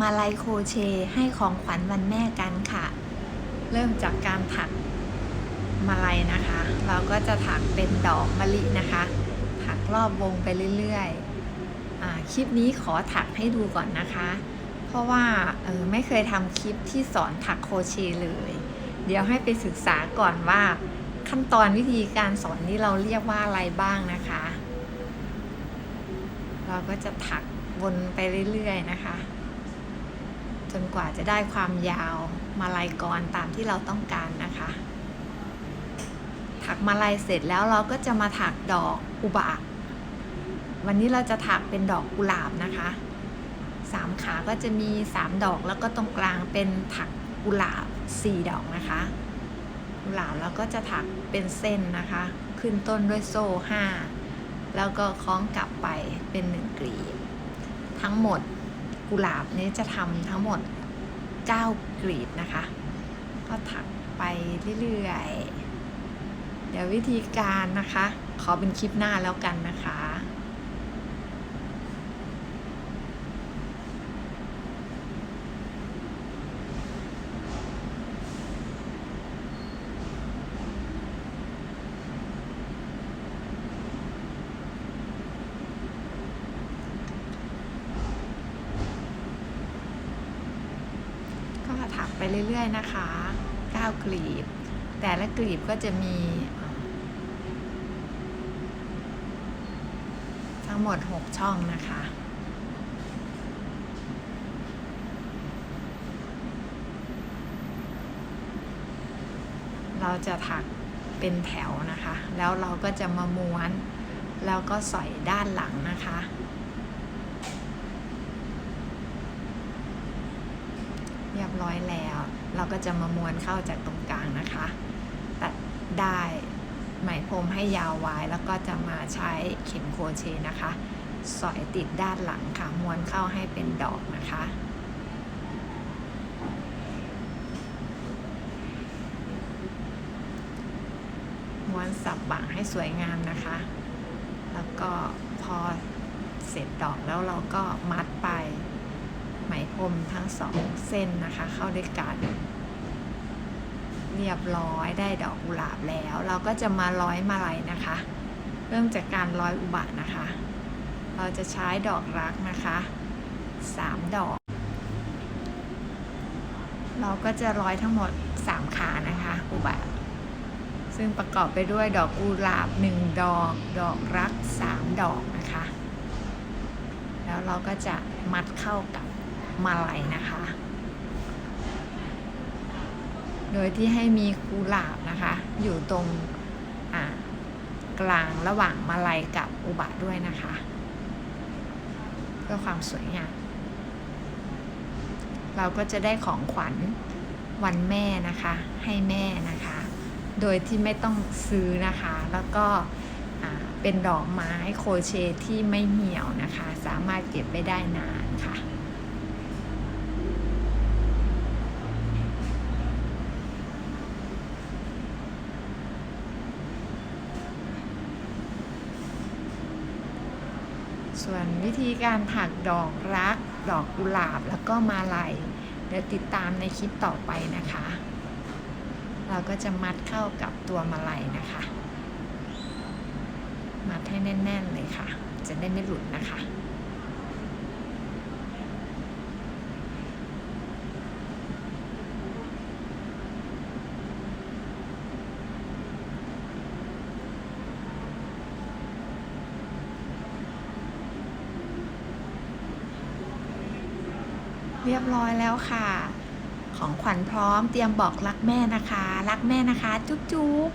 มาลัยโคเชให้ของขวัญวันแม่กันค่ะ เริ่มจากการถักมาลัยนะคะ เราก็จะถักเป็นดอกมะลินะคะ ถักรอบวงไปเรื่อยๆอ่าคลิปนี้ขอถักให้ดูก่อนนะคะ เพราะว่าเออไม่เคยทำคลิปที่สอนถักโคเชเลย เดี๋ยวให้ไปศึกษาก่อนว่าขั้นตอนวิธีการสอนนี้เราเรียกว่าอะไรบ้างนะคะ เราก็จะถักวนไปเรื่อยๆนะคะ จนกว่าจะได้ความยาวมาลัยกรตามที่เราต้องการนะคะ ถักมาลัยเสร็จแล้วเราก็จะมาถักดอกอุบะวันนี้เราจะถักเป็นดอกกุหลาบนะคะสามขาก็จะมีสามดอกแล้วก็ตรงกลางเป็นถักกุหลาบสี่ดอกนะคะ กุหลาบแล้วก็จะถักเป็นเส้นนะคะ ขึ้นต้นด้วยโซ่ห้าแล้วก็คล้องกลับไปเป็นหนึ่งกลีบ ทั้งหมด กุหลาบนี้จะทำทั้งหมด 9กลีดนะคะ ก็ถักไปเรื่อยๆ เดี๋ยววิธีการนะคะ ขอเป็นคลิปหน้าแล้วกันนะคะ ก็ ถักไปเรื่อย ๆ นะคะ 9 กลีบ แต่ละกลีบก็จะมี ทั้งหมด 6 ช่องนะคะเราจะถักเป็นแถวนะคะ แล้วเราก็จะมาม้วน แล้วก็สอยด้านหลังนะคะ เรียบร้อยแล้ว เราก็จะมาม้วนเข้าจากตรงกลางนะคะ ตัดได้ไหมพรมให้ยาวไว้แล้วก็จะมาใช้เข็มโครเชต์นะคะ สอยติดด้านหลังค่ะ ม้วนเข้าให้เป็นดอกนะคะม้วนสับบังให้สวยงามนะคะ แล้วก็พอเสร็จดอกแล้วเราก็มัดไป มพรมทั้งสองเส้นนะคะ เข้าด้วยกัน เรียบร้อยได้ดอกกุหลาบแล้ว เราก็จะมาร้อยมาลัยนะคะ เริ่มจากการร้อยอุบะนะคะ เราจะใช้ดอกรักนะคะสามดอก เราก็จะร้อยทั้งหมดสามขานะคะ อุบะซึ่งประกอบไปด้วยดอกกุหลาบหนึ่งดอก ดอกรักสามดอกนะคะ แล้วเราก็จะมัดเข้ากับ มาลัยนะคะ โดยที่ให้มีกุหลาบนะคะ อยู่ตรงกลางระหว่างมาลัยกับอุบะด้วยนะคะ เพื่อความสวยงาม เราก็จะได้ของขวัญวันแม่นะคะ ให้แม่นะคะ โดยที่ไม่ต้องซื้อนะคะ แล้วก็เป็นดอกไม้โคเชที่ไม่เหี่ยวนะคะ สามารถเก็บไว้ได้นานค่ะ ส่วนวิธีการถักดอกรัก ดอกกุหลาบแล้วก็มาลัย เดี๋ยวติดตามในคลิปต่อไปนะคะ เราก็จะมัดเข้ากับตัวมาลัยนะคะ มัดให้แน่น ๆ เลยค่ะ จะได้ไม่หลุดนะคะ เรียบร้อยแล้วค่ะ ของขวัญพร้อมเตรียมบอกรักแม่นะคะ รักแม่นะคะ จุ๊บจุ๊บ